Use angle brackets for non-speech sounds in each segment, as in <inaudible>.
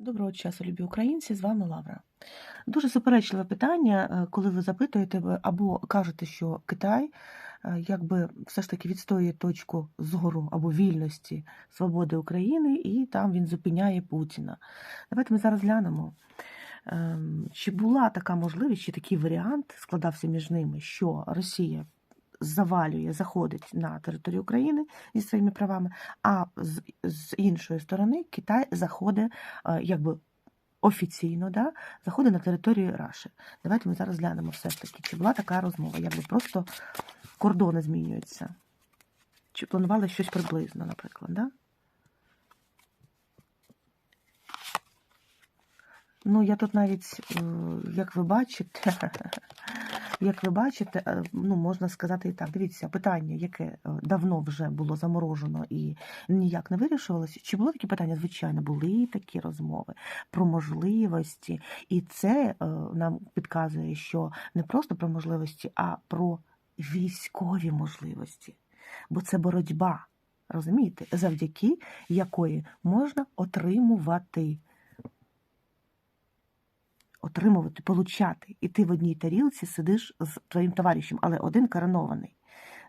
Доброго часу, любі українці, з вами Лавра. Дуже суперечливе питання, е, коли ви запитуєте або кажете, що Китай е, якби все ж таки відстоює точку зору або вільності свободи України, і там він зупиняє Путіна. Давайте ми зараз глянемо, ем, чи була така можливість, чи такий варіант складався між ними, що Росія завалює, заходить на територію України зі своїми правами, а з, з іншої сторони Китай заходить е, якби офіційно, да, заходить на територію Раші. Давайте ми зараз глянемо все ж таки, чи була така розмова, якби просто кордони змінюються. Чи планували щось приблизно, наприклад, да? Ну, я тут навіть, е, як ви бачите, <laughs> як ви бачите, е, ну можна сказати і так. Дивіться, питання, яке е, давно вже було заморожено і ніяк не вирішувалося. Чи були такі питання? Звичайно, були такі розмови про можливості, і це е, нам підказує, що не просто про можливості, а про військові можливості. Бо це боротьба, розумієте, завдяки якої можна отримувати отримувати, получати. І ти в одній тарілці сидиш з твоїм товаришем, але один коронований,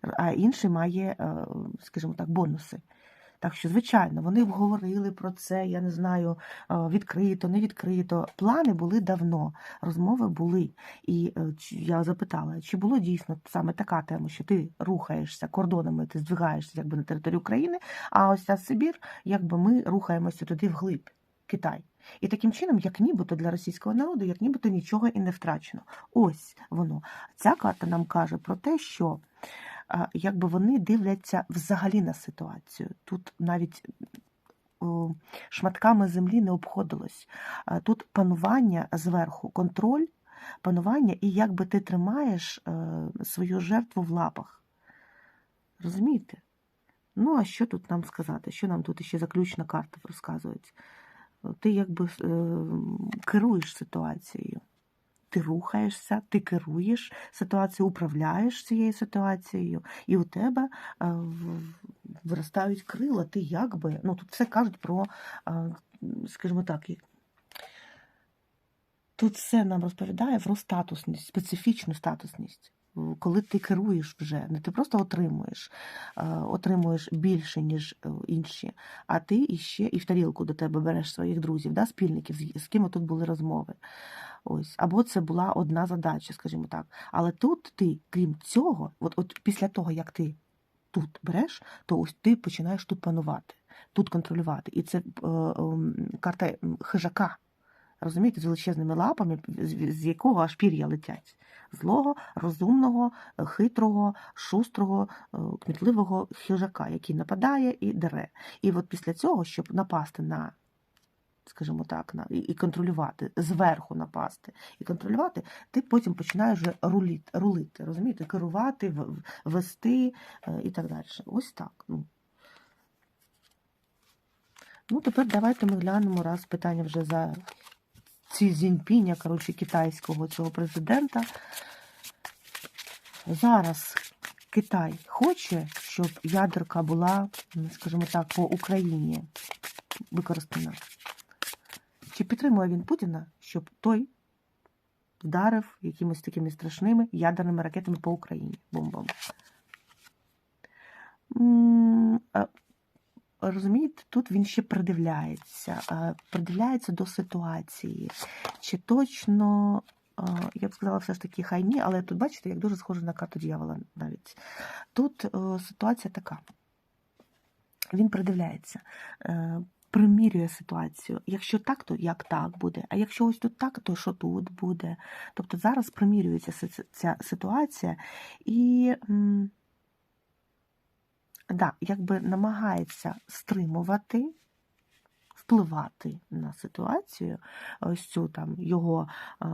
а інший має, е, скажімо так, бонуси. Так що, звичайно, вони говорили про це, я не знаю, е, відкрито, не відкрито. Плани були давно, розмови були. І е, я запитала, чи було дійсно саме така тема, що ти рухаєшся кордонами, ти здвигаєшся якби на територію України, а ось ця Сибір, якби ми рухаємося туди вглиб, Китай. І таким чином, як нібито для російського народу, як нібито нічого і не втрачено. Ось воно. Ця карта нам каже про те, що а, якби вони дивляться взагалі на ситуацію. Тут навіть шматками землі не обходилось. Тут панування зверху, контроль, панування, і якби ти тримаєш е, свою жертву в лапах. Розумієте? Ну, а що тут нам сказати? Що нам тут ще заключна карта розказується? Ти якби е, керуєш ситуацією. Ти рухаєшся, ти керуєш ситуацією, управляєш цією ситуацією, і у тебе е, виростають крила. Ти якби, ну тут все кажуть про, е, скажімо так, тут все нам розповідає про статусність, специфічну статусність. Е, Коли ти керуєш вже, не ти просто отримуєш, е, отримуєш більше, ніж е, інші, а ти іще і в тарілку до тебе береш своїх друзів, да, спільників, з ким тут були розмови. Ось. Або це була одна задача, скажімо так. Але тут ти, крім цього, от, от після того, як ти тут береш, то ось ти починаєш тут панувати, тут контролювати. І це е, ем, карта хижака. Розумієте, з величезними лапами, з, якого аж пір'я летять. Злого, розумного, хитрого, шустрого, е, кмітливого хижака, який нападає і дере. І от після цього, щоб напасти на, скажімо так, на, і, контролювати, зверху напасти і контролювати, ти потім починаєш вже руліти, рулити, розумієте, керувати, вести е, і так далі. Ось так. Ну. Ну, тепер давайте ми глянемо раз питання вже за ці зіньпіння, коротше, китайського цього президента. Зараз Китай хоче, щоб ядерка була, скажімо так, по Україні використана. Чи підтримує він Путіна, щоб той вдарив якимось такими страшними ядерними ракетами по Україні бомбами? Розумієте, тут він ще придивляється, придивляється до ситуації. Чи точно, я б сказала, все ж таки хай ні, але тут бачите, як дуже схоже на карту дьявола навіть. Тут е, ситуація така. Він придивляється, е, примірює ситуацію. Якщо так, то як так буде, а якщо ось тут так, то що тут буде. Тобто зараз примірюється ця ситуація і. Да, якби намагається стримувати, впливати на ситуацію, ось цю там його е,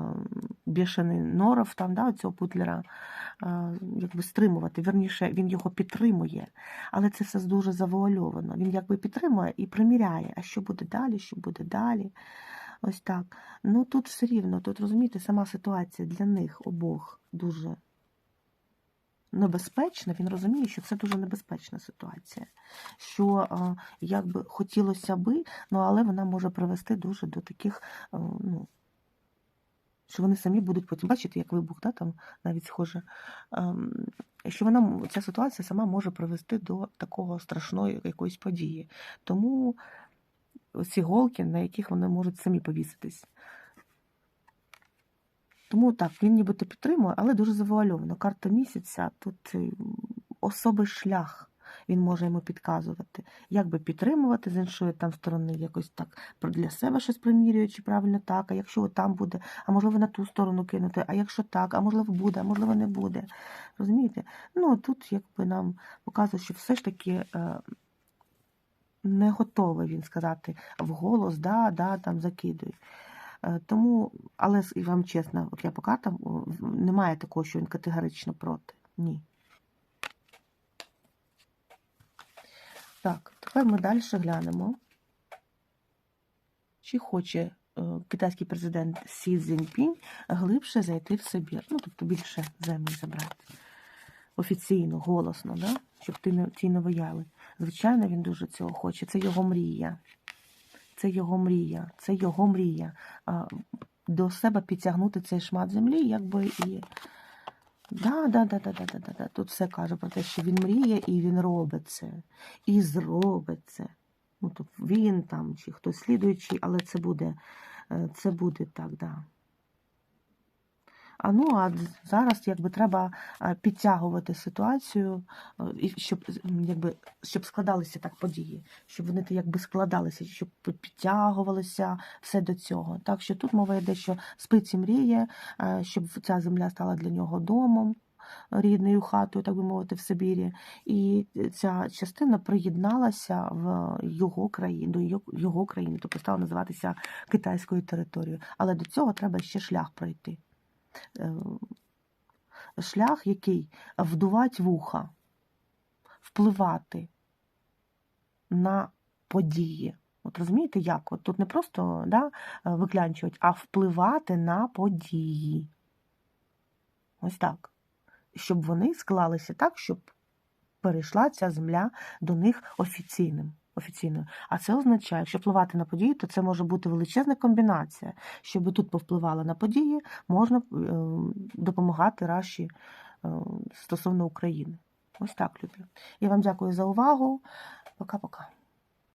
бішений норов, там, да, цього Путлера, е, якби стримувати. Вірніше, він його підтримує, але це все дуже завуальовано. Він якби підтримує і приміряє, а що буде далі, що буде далі. Ось так. Ну тут все рівно, тут розумієте, сама ситуація для них обох дуже небезпечна, він розуміє, що це дуже небезпечна ситуація. Що е, як би хотілося би, ну але вона може привести дуже до таких, е, ну, що вони самі будуть потім бачите, як вибух, да, там навіть схоже, ем, що вона ця ситуація сама може привести до такого страшної якоїсь події. Тому ці голки, на яких вони можуть самі повіситись. Тому так, він нібито підтримує, але дуже завуальовано. Карта місяця тут е, особий шлях. Він може йому підказувати, як би підтримувати з іншої там сторони, якось так для себе щось примірюючи, правильно так, а якщо там буде, а можливо на ту сторону кинути, а якщо так, а можливо буде, а можливо не буде. Розумієте? Ну тут якби нам показує, що все ж таки е, не готовий він сказати вголос, да, да, там закидуй. Е, Тому, але і вам чесно, от я по картам, немає такого, що він категорично проти. Ні. Так, тепер ми далі глянемо. Чи хоче е, китайський президент Сі Цзіньпінь глибше зайти в Сибір? Ну, тобто більше землі забрати. Офіційно, голосно, да? щоб ті не, вияли. Звичайно, він дуже цього хоче. Це його мрія. Це його мрія. Це його мрія. До себе підтягнути цей шмат землі, якби і. Да, да, да, да, да, да, да, да. Тут все каже про те, що він мріє і він робить це. І зробить це. Ну, тобто він там, чи хтось слідуючий, але це буде, е, це буде так, да. Ну, а зараз якби треба е, підтягувати ситуацію, е, щоб якби щоб складалися так події, щоб вони якби складалися, щоб пі- підтягувалося все до цього. Так що тут мова йде, що спить і мріє, е, щоб ця земля стала для нього домом. Рідною хатою, так би мовити, в Сибірі, і ця частина приєдналася в його країну, до його країни, тобто стала називатися китайською територією. Але до цього треба ще шлях пройти. Е, Шлях, який вдувати вуха, впливати на події. От розумієте, як? От тут не просто да, виклянчувати, а впливати на події. Ось так. Щоб вони склалися так, щоб перейшла ця земля до них офіційним. Офіційною. А це означає, якщо впливати на події, то це може бути величезна комбінація. Щоб тут повпливала на події, можна е, допомагати Раші е, стосовно України. Ось так, любі. Я вам дякую за увагу. Пока-пока.